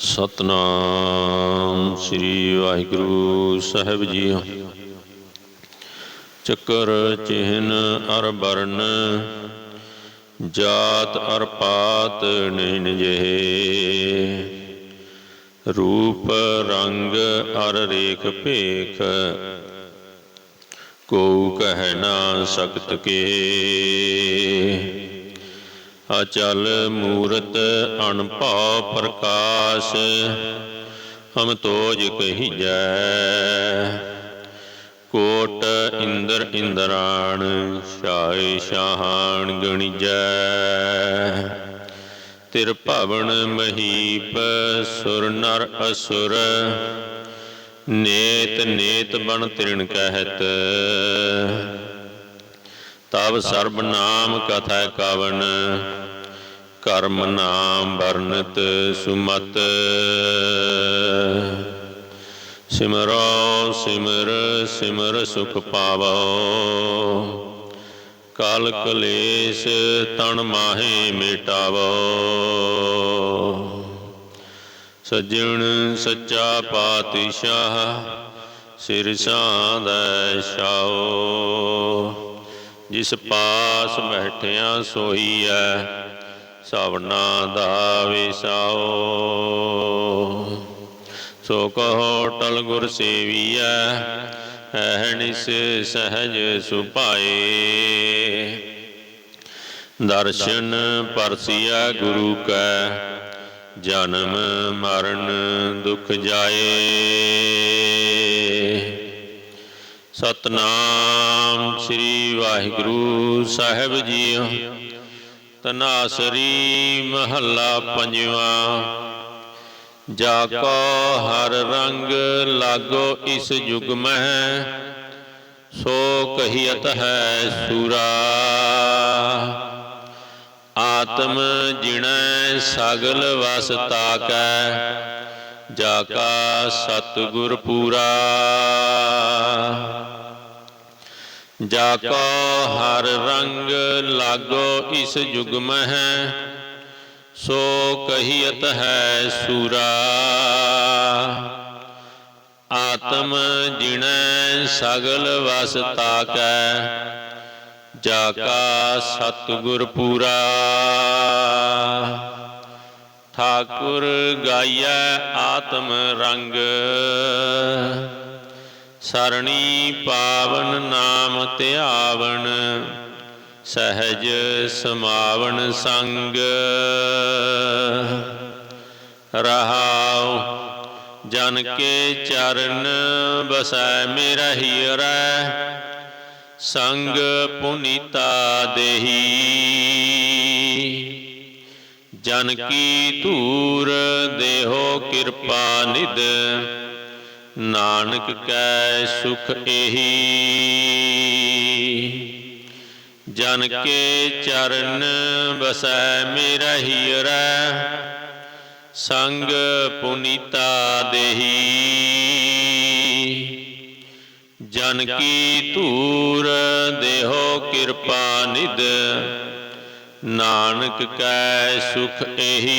ਸਤਨਾਮ ਸ੍ਰੀ ਵਾਹਿਗੁਰੂ ਸਾਹਿਬ ਜੀ। ਚੱਕਰ ਚਿਹਨ ਅਰ ਬਰਨ ਜਾਤ ਅਰ ਪਾਤ ਨੈਣ ਜਹੇ। ਰੂਪ ਰੰਗ ਅਰ ਰੇਖ ਭੇਖ ਕੋ ਕਹਿ ਨਾ ਸਕਤ ਕੇ। ਅਚਲ ਮੂਰਤ ਅਣਭਉ ਪ੍ਰਕਾਸ਼, ਹਮ ਤੋਜ ਕਹੀਜੈ। ਕੋਟ ਇੰਦਰ ਇੰਦਰਾਣ ਛਾਏ ਸ਼ਾਹਾਨ ਗਣਿਜੈ। ਤਿਰ ਭਵਨ ਮਹੀਪ, ਸੁਰ ਨਰ ਅਸੁਰ, ਨੇਤ ਨੇਤ ਬਨ ਤ੍ਰਿਣ ਕਹਿਤ। ਤਬ ਸਰਬ ਨਾਮ ਕਥਾ ਕਵਨ ਕਰਮ ਨਾਮ ਵਰਨਤ ਸੁਮਤ। ਸਿਮਰੋ ਸਿਮਰ ਸਿਮਰ ਸੁਖ ਪਾਵੋ। ਕਾਲ ਕਲੇਸ਼ ਤਨ ਮਾਹੇ ਮਿਟਾਵੋ। ਸੱਜਣ ਸੱਚਾ ਪਾਤਸ਼ਾਹ ਸਿਰ ਸਾਂਦੈ ਛਾਓ। ਜਿਸ ਪਾਸ ਬੈਠਿਆ ਸੋਈਐ ਸਭਨਾ ਦਾ ਵਿਸਾਓ ਸੋ ਕਹੋ ਟਲ ਗੁਰ ਸੇਵੀਐ ਐਹਣਿਸ ਸਹਜ ਸੁਭਾਏ। ਦਰਸ਼ਨ ਪਰਸਿਆ ਗੁਰੂ ਕੈ, ਜਨਮ ਮਰਨ ਦੁਖ ਜਾਏ। ਸਤਨਾਮ ਸ੍ਰੀ ਵਾਹਿਗੁਰੂ ਸਾਹਿਬ ਜੀਓ। ਤਨਾਸਰੀ ਮਹੱਲਾ ਪੰਜਵਾਂ। ਜਾ ਕੋ ਹਰ ਰੰਗ ਲਾਗੋ ਇਸ ਯੁਗ ਮਹਿ, ਸੋ ਕਹੀਅਤ ਹੈ ਸੂਰਾ। ਆਤਮ ਜਿਣੈ ਸਗਲ ਵਸ ਤਾਕੈ, ਜਾ ਕਾ ਸਤਿਗੁਰ ਪੂਰਾ। ਜਾ ਕੋ ਹਰ ਰੰਗ ਲਾਗੋ ਇਸ ਯੁਗ ਮਹਿ, ਸੋ ਕਹੀਅਤ ਹੈ ਸੂਰਾ। ਆਤਮ ਜਿਣੈ ਸਗਲ ਵਸ ਤਾਕੈ, ਜਾ ਕਾ ਸਤਿਗੁਰ ਪੂਰਾ। ਠਾਕੁਰ ਗਾਈਐ ਆਤਮ ਰੰਗ ਸਰਣੀ ਪਾਵਨ ਨਾਮ ਧਿਆਵਨ ਸਹਿਜ ਸਮਾਵਨ ਸੰਗ। ਰਹਾਉ, ਜਨ ਕੇ ਚਰਨ ਬਸੈ ਮੇਰਾ ਹੀਰੈ ਸੰਗ ਪੁਨੀਤਾ ਦੇਹੀ। ਜਨ ਕੀ ਧੂਰ ਦੇਹੋ ਕਿਰਪਾ ਨਿਦ ਨਾਨਕ ਕੈ ਸੁਖ ਇਹੀ ਜਨ ਕੇ ਚਰਨ ਬਸੈ ਮੇਰਾ ਹੀਰੈ ਸੰਗ ਪੁਨੀਤਾ ਦੇਹੀ। ਜਨ ਕੀ ਧੂਰ ਦੇਹੋ ਕਿਰਪਾ ਨਿਦ ਨਾਨਕ ਕੈ ਸੁਖ ਇਹੀ